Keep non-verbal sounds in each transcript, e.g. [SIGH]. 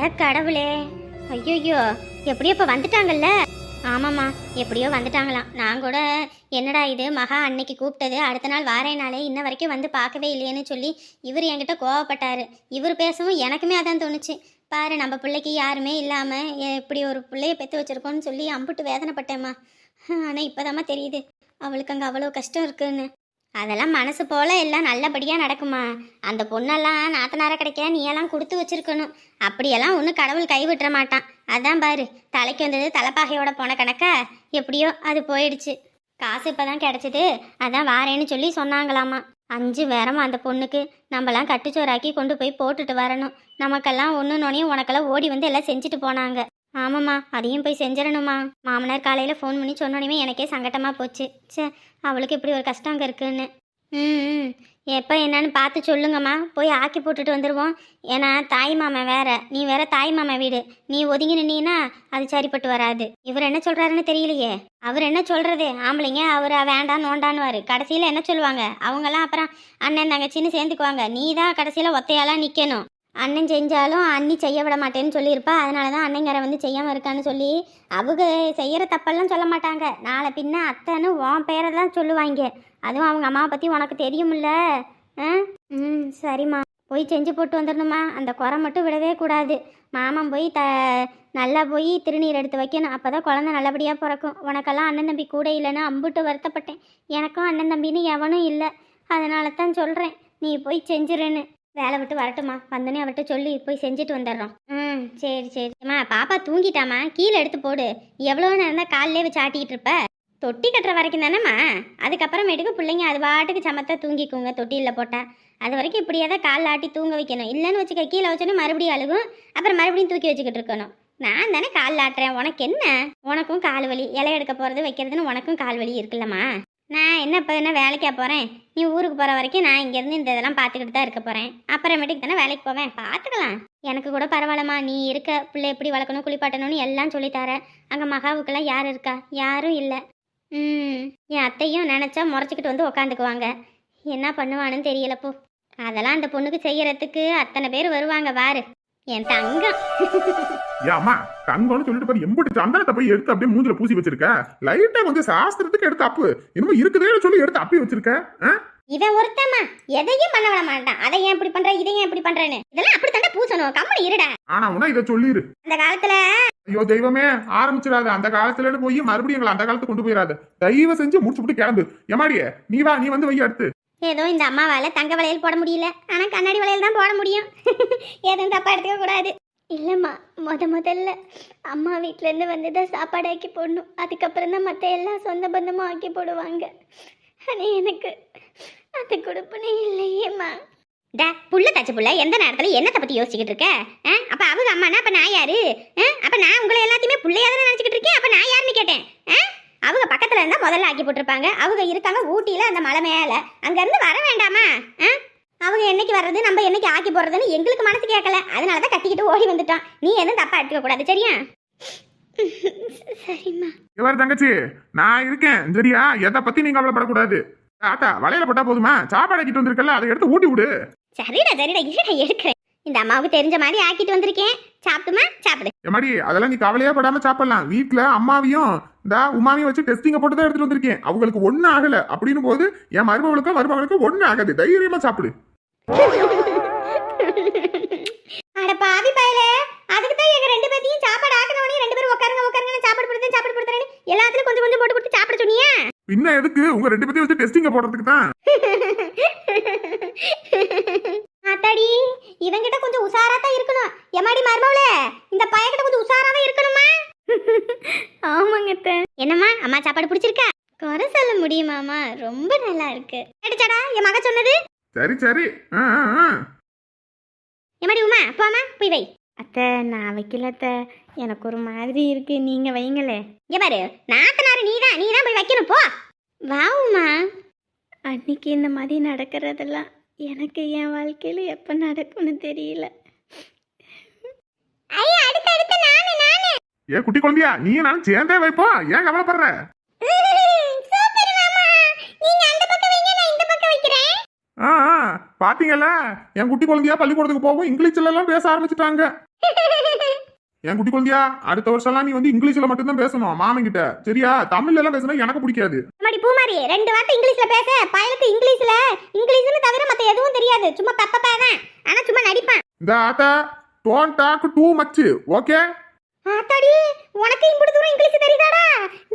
கடவுளே? ஐயோ எப்படியோ இப்போ வந்துட்டாங்கல்ல? ஆமாம்மா எப்படியோ வந்துட்டாங்களாம். நான் கூட என்னடா இது மகா அன்னைக்கு கூப்பிட்டது அடுத்த நாள் வாரேனாலே இன்ன வரைக்கும் வந்து பார்க்கவே இல்லையேன்னு சொல்லி இவர் என்கிட்ட கோவப்பட்டாரு. இவர் பேசவும் எனக்குமே அதான் தோணுச்சு. பாரு நம்ம பிள்ளைக்கு யாருமே இல்லாமல் இப்படி ஒரு பிள்ளைய பெற்று வச்சிருக்கோன்னு சொல்லி அம்புட்டு வேதனைப்பட்டேம்மா. ஆனால் இப்போதாம்மா தெரியுது. அவளுக்கு அங்கே அவ்வளோ கஷ்டம் இருக்குன்னு. அதெல்லாம் மனசு போல எல்லாம் நல்லபடியாக நடக்குமா? அந்த பொண்ணெல்லாம் நாத்தனார கிடைக்க நீ எல்லாம் கொடுத்து வச்சிருக்கணும். அப்படியெல்லாம் ஒன்றும் கடவுள் கைவிட்டுற மாட்டான். அதான் பாரு தலைக்கு வந்தது தலைப்பாகையோட போன கணக்கா? எப்படியோ அது போயிடுச்சு. காசு இப்போ தான் கிடச்சிது. அதான் வாரேன்னு சொல்லி சொன்னாங்களாமா. அஞ்சு வேறமா அந்த பொண்ணுக்கு. நம்மலாம் கட்டுச்சோறாக்கி கொண்டு போய் போட்டுட்டு வரணும். நமக்கெல்லாம் ஒன்று நோனையும் உனக்கெல்லாம் ஓடி வந்து எல்லாம் செஞ்சுட்டு போனாங்க. ஆமாம்மா அதையும் போய் செஞ்சிடணுமா மாமனார் காலையில் ஃபோன் பண்ணி சொன்னோடனே எனக்கே சங்கட்டமாக போச்சு. ச்சே அவளுக்கு இப்படி ஒரு கஷ்டம் அங்கே இருக்குன்னு. ம் ம். எப்போ என்னன்னு பார்த்து சொல்லுங்கம்மா. போய் ஆக்கி போட்டுட்டு வந்துடுவோம் ஏன்னா தாய் மாமன் வேற. நீ வேற தாய் மாமன் வீடு. நீ ஒதுங்கி நின்னா அது சரிப்பட்டு வராது. இவர் என்ன சொல்கிறாருன்னு தெரியலையே. அவர் என்ன சொல்கிறது ஆம்பளைங்க அவர் வேண்டாம் நோண்டான்வார் கடைசியில் என்ன சொல்லுவாங்க? அவங்கெல்லாம் அப்புறம் அண்ணன் தங்கச்சின்னு சேர்ந்துக்குவாங்க. நீ தான் கடைசியில் ஒத்தையாலாம் நிற்கணும் அண்ணன் செஞ்சாலும் அண்ணி செய்ய விட மாட்டேன்னு சொல்லியிருப்பா. அதனால தான் அண்ணங்கார வந்து செய்யாமல் இருக்கான்னு சொல்லி அவங்க செய்கிற தப்பெல்லாம் சொல்ல மாட்டாங்க. நாளை பின்ன அத்தைன்னு உன் பேரை தான் சொல்லுவாங்க. அதுவும் அவங்க அம்மாவை பற்றி உனக்கு தெரியும்ல ஆ? ம் சரிம்மா. போய் செஞ்சு போட்டு வந்துடணுமா அந்த குறை மட்டும் விடவே கூடாது. மாமன் போய் த நல்லா போய் திருநீர் எடுத்து வைக்கணும். அப்போ தான் குழந்த நல்லபடியாக பிறக்கும். உனக்கெல்லாம் அண்ணன் தம்பி கூட இல்லைன்னு அம்புட்டு வருத்தப்பட்டேன். எனக்கும் அண்ணன் தம்பின்னு எவனும் இல்லை. அதனால தான் சொல்கிறேன் நீ போய் செஞ்சிருன்னு. வேலை விட்டு வரட்டுமா வந்தோடனே அவர்கிட்ட சொல்லி போய் செஞ்சுட்டு வந்துடுறோம். ம் சரி சரி. அம்மா பாப்பா தூங்கிட்டாமா கீழே எடுத்து போடு. எவ்வளோ நேரம் தான் காலிலே வச்சு ஆட்டிக்கிட்டு இருப்ப. தொட்டி கட்டுற வரைக்கும் தானேம்மா? அதுக்கப்புறமேட்டுக்கு பிள்ளைங்க அது பாட்டுக்கு சமத்தா தூங்கிக்குங்க தொட்டியில் போட்டால் அது வரைக்கும் இப்படியே தான் காலில் ஆட்டி தூங்க வைக்கணும். இல்லைன்னு வச்சுக்க கீழே வச்சோன்னே மறுபடியும் அழுகும். அப்புறம் மறுபடியும் தூக்கி வச்சுக்கிட்டு இருக்கணும். நான் தானே காலில் ஆட்டுறேன். உனக்கு என்ன? உனக்கும் கால் வலி. இலை எடுக்க போகிறது வைக்கிறதுன்னு உனக்கும் கால் வலி இருக்குல்லம்மா. நான் என்ன இப்போ என்ன வேலைக்கா போகிறேன் நீ ஊருக்கு போகிற வரைக்கும் நான் இங்கேருந்து இந்த இதெல்லாம் பார்த்துக்கிட்டு தான் இருக்க போகிறேன் அப்புறமேட்டுக்கு தானே வேலைக்கு போவேன். பார்த்துக்கலாம். எனக்கு கூட பரவாயில்லம்மா. நீ இருக்க பிள்ளை எப்படி வளர்க்கணும் குளிப்பாட்டணும்னு எல்லாம் சொல்லித்தர அங்கே மகாவுக்கெல்லாம் யார் இருக்கா? யாரும் இல்லை. ம் என் அத்தையும் நினச்சா முறைச்சிக்கிட்டு வந்து உக்காந்துக்குவாங்க. என்ன பண்ணுவானுன்னு தெரியலப்போ அதெல்லாம் அந்த பொண்ணுக்கு செய்யறதுக்கு அத்தனை பேர் வருவாங்க வாரு என் தங்கம். அம்மா தங்கம்னு சொல்லிட்டு பாரு எம்பிட்டு சந்தனத்தை போய் எடுத்து அப்படியே மூஞ்சில பூசி வச்சிருக்க. லைட்டா கொஞ்சம் சாஸ்திரத்துக்கு எடுத்து அப்பு. என்னமோ இருக்குதேன்னு சொல்லி எடுத்து அப்பி வச்சிருக்க? இவன் ஒருத்தம்மா. எதையும் பண்ண விட மாட்டான். அதை ஏன் இப்படி பண்ற? இதை ஏன் இப்படி பண்றேன்னு. இதெல்லாம் அப்படி தாண்டா பூசணும். கம்மனி இருடா. ஆனா உனா இதை சொல்லிரு. அந்த காலத்துல ஐயோ தெய்வமே ஆரம்பிச்சிடாத. அந்த காலத்துல போய் மறுபடியும் எங்களை அந்த காலத்துக்கு கொண்டு போயிடாத தயவு செஞ்சு முடிச்சு விட்டு கிளம்பு. எமாடியே நீ வா நீ வந்து வை அடுத்து. ஏதோ இந்த அம்மாவால் தங்க வளையல் போட முடியல. ஆனா கண்ணாடி வளையல் தான் போட முடியும். [LAUGHS] எதுவும் தப்பா எடுத்துக்க கூடாது. இல்லைம்மா முத முதல்ல அம்மா வீட்டிலேருந்து வந்து தான் சாப்பாடு ஆக்கி போடணும். அதுக்கப்புறம் தான் மற்ற எல்லாம் சொந்த பந்தமும் ஆக்கி போடுவாங்க. ஆனால் எனக்கு அந்த கொடுப்பனே இல்லையேம்மா. டா புள்ள தச்சு புள்ள எந்த நேரத்தில் என்னத்தை பற்றி யோசிச்சுக்கிட்டு இருக்க? ஆ? அப்போ அவங்க அம்மானா அப்போ நான் யாரு? ஆ? அப்போ நான் உங்களை எல்லாத்தையுமே பிள்ளையா தானே நினச்சிக்கிட்டு இருக்கேன் அப்போ நான் யாருன்னு கேட்டேன் ஆ அவங்க பக்கத்தில் இருந்தால் முதல்ல ஆக்கி போட்டிருப்பாங்க. அவங்க இருக்காங்க ஊட்டியில் அந்த மலை மேலே. அங்கேருந்து வர வேண்டாமா? ஆ? அவங்க என்னைக்கு வர்றது நம்ம என்னைக்கு ஆக்கி போடுறதுன்னு எங்களுக்கு மனசு கேட்கல அதனால தான் கத்திக்கிட்டு ஓடி வந்துட்டோம். நீ எதுவும் தப்பா எடுத்துக்க கூடாது சரியா? சரிம்மா. இவர் தங்கச்சி? நான் இருக்கேன் சரியா? எதை பத்தி நீங்க கவலைப்படக்கூடாது ஆத்தா வலையில போட்டா போதுமா? சாப்பாடு ஆக்கிட்டு வந்திருக்கல அதை எடுத்து ஊட்டி விடு. சரிடா சரிடா இருடா எடுக்கிறேன். இந்த அம்மாவுக்கு தெரிஞ்ச மாதிரி ஆக்கிட்டு வந்திருக்கேன். சாப்பிடுமா சாப்பிடு. எம்மாடி அதெல்லாம் நீ கவலையே படாம சாப்பிடலாம். வீட்ல அம்மாவையும் இந்த உமாவையும் வச்சு டெஸ்டிங்க போட்டு தான் எடுத்துட்டு வந்திருக்கேன். அவங்களுக்கு ஒண்ணு ஆகல. அப்படின்னு போது என் மருமகளுக்கும் மருமகளுக்கும் ஒண்ணு ஆகாது. தைரியமா சாப்பிடு. அட பாவி பயல. அதுக்கு தான் எங்க ரெண்டு பேத்தையும் சாப்பாடு ஆக்கணும் ரெண்டு பேரும் உட்காருங்க உட்காருங்க சாப்பாடு சாப்பாடு கொடுத்தேன் எல்லாத்துலயும் கொஞ்சம் கொஞ்சம் போட்டு கொடுத்து சாப்பிட சொன்னியா? பின்ன எதுக்கு? உங்க ரெண்டு பேத்தையும் வச்சு டெஸ்டிங்க போடுறதுக்கு தான் [LAUGHS] அத்தாடி இவங்கிட்ட கொஞ்சம் உசாரா தான் இருக்கணும் எம்மாடி மருமவள இந்த பையன்கிட்ட கொஞ்சம் உசாராவே இருக்கணுமா ஆமாங்க என்னம்மா அம்மா சாப்பாடு பிடிச்சிருக்கா? குறை சொல்ல முடியுமாமா ரொம்ப நல்லா இருக்கு. அடிச்சாடா என் மக சொன்னது. சரி சரி. ஆ, ஆ, ஆ. எம்மாடி உமா போமா போய் வை. அத்தை நான் வைக்கல அத்தை. எனக்கு ஒரு மாதிரி இருக்கு. நீங்க வைங்களே. இங்க பாரு நாத்தனாரு நீ தான் நீ தான் போய் வைக்கணும் போ. வா உமா. அன்னைக்கு இந்த மாதிரி நடக்கிறதெல்லாம் எனக்கு என் வாழ்க்கையில எப்போ நடக்கும்னு தெரியல. ஐயா அடுத்து அடுத்து நானு நானு. ஏ குட்டி குழந்தையா நீ நானும் சேர்ந்தே வைப்போம் ஏன் கவலைப்படுற? ஆ பாத்தீங்கல்ல என் குட்டி குழந்தையா பள்ளிக்கூடத்துக்கு போகும் இங்கிலீஷ்ல எல்லாம் பேச ஆரம்பிச்சுட்டாங்க. என் குட்டி குழந்தையா அடுத்த வருஷம்லாம் நீ வந்து இங்கிலீஷ்ல மட்டும்தான் பேசணும் மாமன் கிட்ட சரியா? தமிழ்ல எல்லாம் பேசினா எனக்கு பிடிக்காது. அம்மாடி பூமாரி ரெண்டு வார்த்தை இங்கிலீஷ்ல பேச. பயலுக்கு இங்கிலீஷ்ல. இங்கிலீஷ்னு தவிர மத்த எதுவும் தெரியாது. சும்மா பெப்ப தான். ஆனா சும்மா நடிப்பான். இந்த ஆத்தா don't talk too much okay ஆத்தாடி உனக்கு இம்புட்டு தூரம் இங்கிலீஷ் தெரியுதாடா?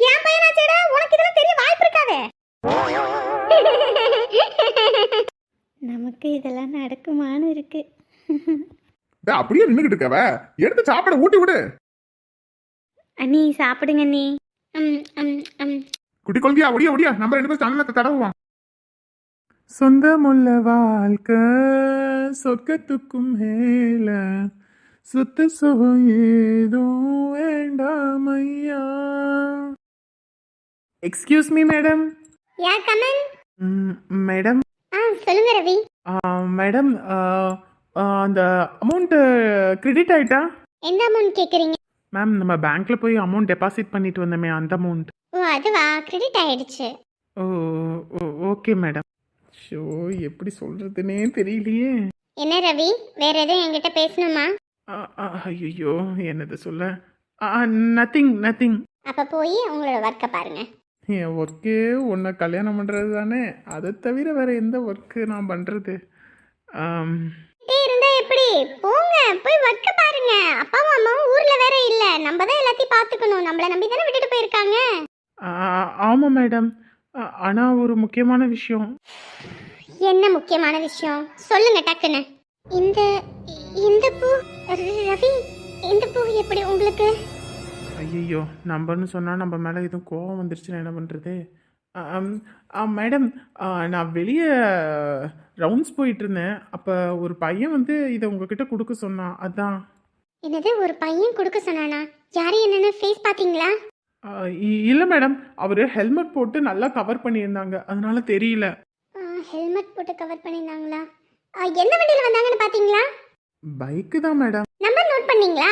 என் பையனாச்சேடா உனக்கு இதெல்லாம் தெரிய வாய்ப்பு இருக்காதே. நமக்கு இதெல்லாம் நடக்குமான்னு இருக்கு. அப்படியே நின்னுகிட்டு இருக்கவ. எடுத்து சாப்பாட ஊட்டி விடு. அண்ணி சாப்பிடுங்க அண்ணி. குட்டி குழந்தையா ஒடியா ஒடியா. நம்ம ரெண்டு பேரும் சன்னத்தை தடவுவோம். சொந்தமுள்ள வாழ்க்கை சொர்க்கத்துக்கும் மேல சுத்த சுகம் ஏதோ வேண்டாம் ஐயா excuse me madam ya come on madam ஆ சொல்லுங்க ரவி. மேடம் அந்த அமௌண்ட் கிரெடிட் ஆயிட்டா? எந்த அமௌண்ட் கேக்குறீங்க? மேம் நம்ம பேங்க்ல போய் அமௌண்ட் டெபாசிட் பண்ணிட்டு வந்தோமே அந்த அமௌண்ட் ஓ அதுவா? கிரெடிட் ஆயிடுச்சு. ஓ ஓகே மேடம் ஷோ எப்படி சொல்றதுனே தெரியலையே. என்ன ரவி? வேற எதுவும் என்கிட்ட பேசணுமா? ஐயோ என்னது சொல்ல? நத்திங் நத்திங் அப்ப போய் உங்களோட ஒர்க்கை பாருங்க. என் ஒர்க்கே உன்னை கல்யாணம் பண்ணுறது தானே? அதை தவிர வேற எந்த ஒர்க்கு நான் பண்ணுறது இருந்தா எப்படி? போங்க போய் ஒர்க்க பாருங்க. அப்பாவும் அம்மாவும் ஊர்ல வேற இல்ல. நம்ம தான் எல்லாத்தையும் பாத்துக்கணும் நம்மள நம்பி தானே விட்டுட்டு போயிருக்காங்க. ஆமாம் மேடம் ஆனால் ஒரு முக்கியமான விஷயம். என்ன முக்கியமான விஷயம்? சொல்லுங்க டக்குன்னு. இந்த இந்த பூ ரவி இந்த பூ எப்படி உங்களுக்கு? ஐயோ நம்பர்னு சொன்னால் நம்ம மேலே எதுவும் கோவம் வந்துருச்சுன்னா என்ன பண்ணுறது மேடம் நான் வெளியே ரவுண்ட்ஸ் போயிட்டு இருந்தேன். அப்போ ஒரு பையன் வந்து இதை உங்ககிட்ட கொடுக்க சொன்னான் அதான். என்னது ஒரு பையன் கொடுக்க சொன்னானா? யாரு என்னன்னு ஃபேஸ் பாத்தீங்களா? இல்லை மேடம் அவர் ஹெல்மெட் போட்டு நல்லா கவர் பண்ணியிருந்தாங்க. அதனால தெரியல. ஹெல்மெட் போட்டு கவர் பண்ணிருந்தாங்களா ஆ, எந்த வண்டியில வந்தாங்கன்னு பாத்தீங்களா? பைக்கு தான் மேடம். நம்பர் நோட் பண்ணீங்களா?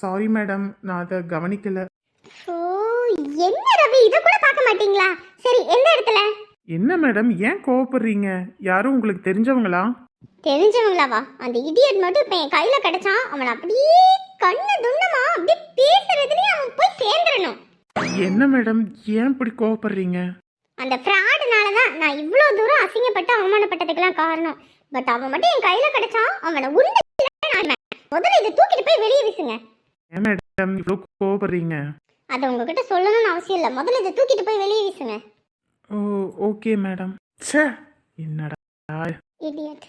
Sorry madam. நான் அதை கவனிக்கல. ஓ என்ன ரவி? இத கூட பார்க்க மாட்டீங்களா? சரி எந்த இடத்துல? என்ன மேடம்? ஏன் கோவப்படுறீங்க? யாரும் உங்களுக்கு தெரிஞ்சவங்களா? தெரிஞ்சவங்களாவா? அந்த இடியட் மட்டும் இப்ப என் கையில கிடைச்சான். அவன் அப்படியே கண்ணு துண்ணமா அப்படியே பேசுறதுலயே அவன் போய் சேர்ந்துடணும். என்ன மேடம்? ஏன் இப்படி கோவப்படுறீங்க? அந்த ஃப்ராடுனால தான் நான் இவ்வளோ தூரம் அசிங்கப்பட்டு அவமானப்பட்டதுக்கெல்லாம் காரணம். பட் அவன் மட்டும் என் கையில கிடைச்சான். அவனை உருண்டை முதல்ல இதை தூக்கிட்டு போய் வெளியே வீசுங்க. ஏன் மேடம் இவ்வளோ கோவப்படுறீங்க? அதை உங்ககிட்ட சொல்லணும்னு அவசியம் இல்லை. முதல்ல இதை தூக்கிட்டு போய் வெளியே வீசுங்க. Oh okay madam. ச்சே என்னடா? இடியட்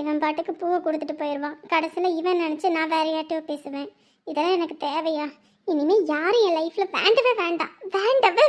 இவன் பாட்டுக்கு பூவை கொடுத்துட்டு போயிடுவான். கடைசியில் இவன் நினச்சி நான் வேற யார்ட்டையோ பேசுவேன். இதெல்லாம் எனக்கு தேவையா? இனிமே யாரும் என் லைஃப்ல வேண்டவே வேண்டாம். வேண்டவே